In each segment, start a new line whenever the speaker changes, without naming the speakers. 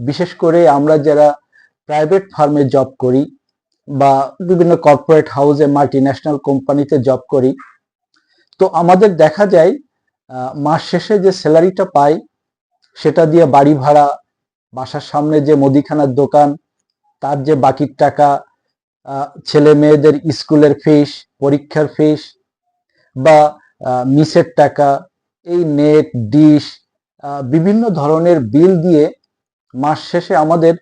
বিশেষ করে আমরা যারা প্রাইভেট ফার্মে জব করি বা বিভিন্ন কর্পোরেট হাউসে মাল্টি ন্যাশনাল কোম্পানিতে জব করি, তো আমাদের দেখা যায় মাস শেষে যে স্যালারিটা পাই, সেটা দিয়ে বাড়ি ভাড়া, বাসার সামনে যে মুদিখানার দোকান, তার যে বাকির টাকা ছেলে মেয়েদের স্কুলের ফিস পরীক্ষার ফিস বা মিসের টাকা, এই নেট ডিশ বিভিন্ন ধরনের বিল দিয়ে মাস শেষে আমাদের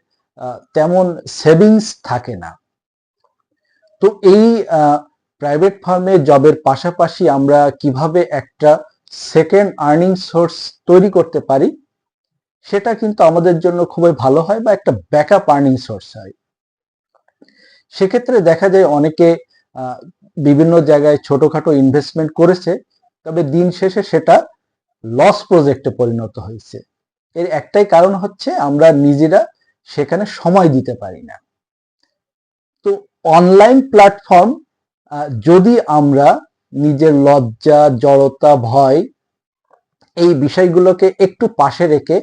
তেমন সেভিংস থাকে না। তো এই প্রাইভেট ফার্মে জবের পাশাপাশি আমরা কীভাবে একটা সেকেন্ড আর্নিং সোর্স তৈরি করতে পারি, সেটা কিন্তু আমাদের জন্য খুবই ভালো হয় বা একটা ব্যাকআপ আর্নিং সোর্স হয়। সেক্ষেত্রে দেখা যায় অনেকে বিভিন্ন জায়গায় ছোটখাটো ইনভেস্টমেন্ট করেছে, তবে দিন শেষে সেটা লস প্রজেক্টে পরিণত হয়েছে। এর একটাই কারণ হচ্ছে আমরা নিজেরা সেখানে সময় দিতে পারি না। তো অনলাইন প্ল্যাটফর্ম যদি আমরা নিজের লজ্জা, জড়তা, ভয় এই বিষয়গুলোকে একটু পাশে রেখে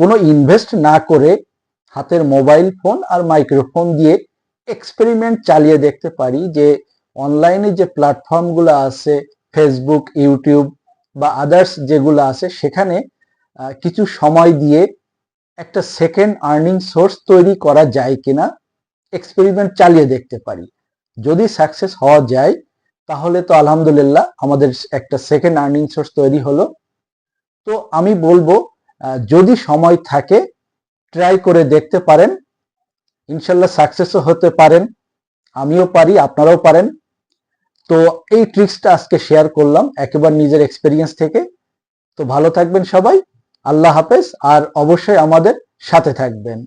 কোনো ইনভেস্ট না করে হাতের মোবাইল ফোন আর মাইক্রোফোন দিয়ে এক্সপেরিমেন্ট চালিয়ে দেখতে পারি যে অনলাইনে যে প্ল্যাটফর্মগুলো আছে ফেসবুক ইউটিউব বা আদার্স যেগুলো আছে, সেখানে কিছু সময় দিয়ে একটা সেকেন্ড আর্নিং সোর্স তৈরি করা যায় কিনা এক্সপেরিমেন্ট চালিয়ে দেখতে পারি। যদি সাকসেস হওয়া যায়, তাহলে তো আলহামদুলিল্লাহ আমাদের একটা সেকেন্ড আর্নিং সোর্স তৈরি হলো। তো আমি বলব যদি সময় থাকে ট্রাই করে দেখতে পারেন। ইনশাল্লাহ সাকসেসও হতে পারেন। আমিও পারি, আপনারাও পারেন। তো এই ট্রিক্সটা আজকে শেয়ার করলাম, একেবারে নিজের এক্সপিরিয়েন্স থেকে। তো ভালো থাকবেন সবাই। আল্লাহ হাফেজ আর অবশ্যই আমাদের সাথে থাকবেন।